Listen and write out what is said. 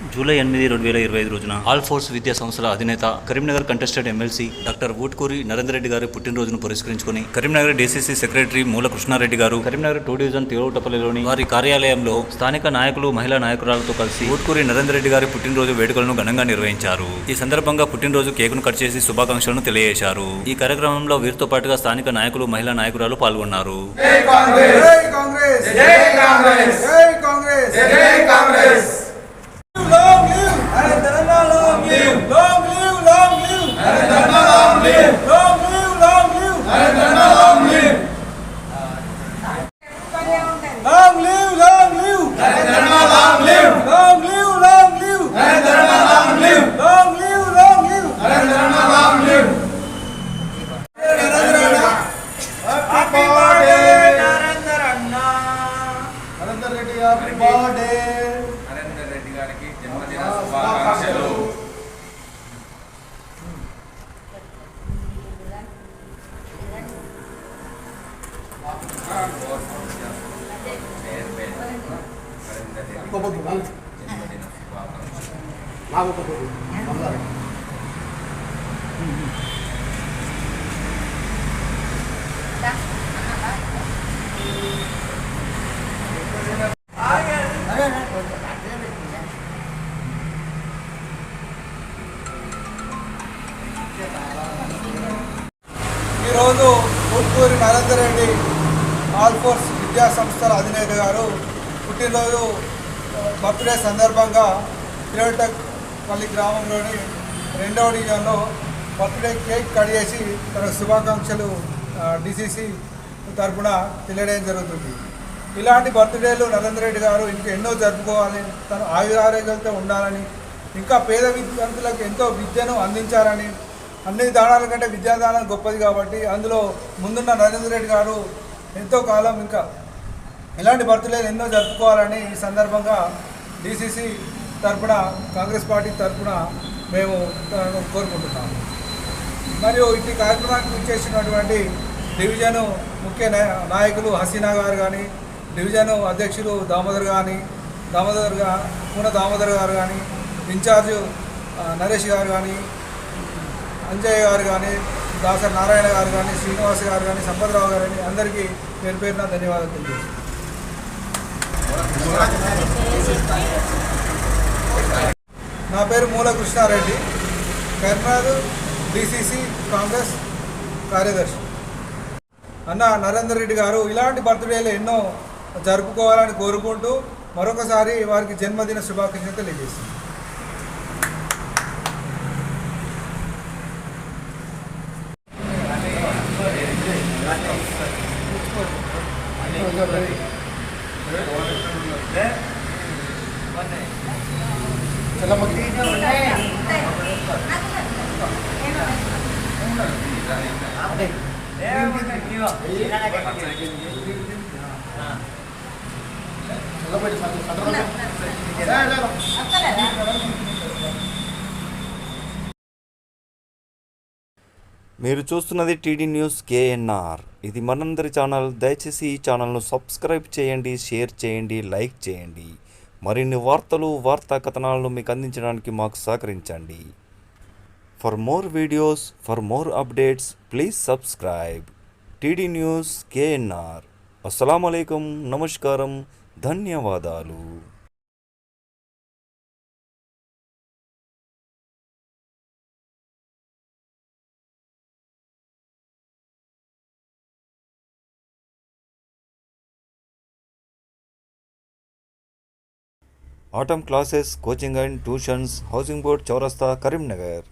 July ఎనిమిది రెండు వేల ఇరవై ఐదు రోజున ఆల్ ఫోర్స్ విద్యా సంస్థల అధినేత Karimnagar contested MLC doctor Ootkuri Narender Reddy గారి పుట్టినరోజును పురస్కరించుకుని కరీంనగర్ డీసీసీ సెక్రటరీ మూల కృష్ణారెడ్డి గారు కరీంనగర్ టూ డివిజన్ తిరువటపల్లిలోని వారి కార్యాలయంలో స్థానిక నాయకులు మహిళా నాయకురాలతో కలిసి ఊట్కూరి నరేందర్ రెడ్డి గారి పుట్టినరోజు వేడుకలను ఘనంగా నిర్వహించారు. ఈ సందర్భంగా పుట్టినరోజు కేకును కట్ చేసి శుభాకాంక్షలను తెలియజేశారు. ఈ కార్యక్రమంలో వీరితో పాటుగా స్థానిక నాయకులు మహిళా నాయకురాలు పాల్గొన్నారు. నరేందర్ రెడ్డి జన్మదిన ఈరోజు ఊట్కూరి నరేందర్ రెడ్డి ఆల్ ఫోర్స్ విద్యా సంస్థల అధినేత గారు పుట్టినరోజు బర్త్డే సందర్భంగా తిరువటపల్లి గ్రామంలోని రెండవ డివిజన్లో బర్త్డే కేక్ కట్ చేసి తన శుభాకాంక్షలు డిసిసి తరఫున తెలియడం జరుగుతుంది. ఇలాంటి బర్త్డేలు నరేంద్ర రెడ్డి గారు ఇంకా ఎన్నో జరుపుకోవాలని తను ఆయురారోగ్యంతో ఉండాలని ఇంకా పేద విద్యార్థులకు ఎంతో విద్యను అందించాలని అన్ని దానాల కంటే విద్యాదానం గొప్పది కాబట్టి అందులో ముందున్న నరేంద్ర రెడ్డి గారు ఎంతో కాలం ఇంకా ఇలాంటి బర్త్డేలు ఎన్నో జరుపుకోవాలని ఈ సందర్భంగా డిసిసి తరఫున కాంగ్రెస్ పార్టీ తరపున మేము కోరుకుంటున్నాము. మరియు ఇట్టి కార్యక్రమానికి ఇచ్చేసినటువంటి డివిజను ముఖ్య నాయ- నాయకులు హసీనా గారు కానీ డివిజను అధ్యక్షులు దామోదర్ కానీ దామోదర్గా పూన దామోదర్ గారు కానీ ఇన్ఛార్జు నరేష్ గారు కానీ అంజయ్య గారు కానీ దాసరి నారాయణ గారు కానీ శ్రీనివాస్ గారు కానీ సంపత్రావు గారు కానీ అందరికీ పేరు పేరున ధన్యవాదాలు తెలియజేస్తాను నా పేరు మూల కృష్ణారెడ్డి. కర్నాడు డిసిసి కాంగ్రెస్ కార్యదర్శి. అన్న నరేందర్ రెడ్డి గారు ఇలాంటి బర్త్డేలు ఎన్నో జరుపుకోవాలని కోరుకుంటూ మరొకసారి వారికి జన్మదిన శుభాకాంక్షలు తెలియజేస్తుంది మీరు చూస్తున్నది టీడీ న్యూస్ కేఎన్ఆర్. ఇది మనందరి ఛానల్. దయచేసి ఈ ఛానల్ను సబ్స్క్రైబ్ చేయండి షేర్ చేయండి లైక్ చేయండి. మరిన్ని వార్తలు వార్తా కథనాలను మీకు అందించడానికి మాకు సహకరించండి. For more videos for more updates please subscribe TD news KNR అస్సలం అయికం నమస్కారం ధన్యవాదాలు autumn classes, coaching and tuitions, Housing Board, Chaurasta, Karimnagar.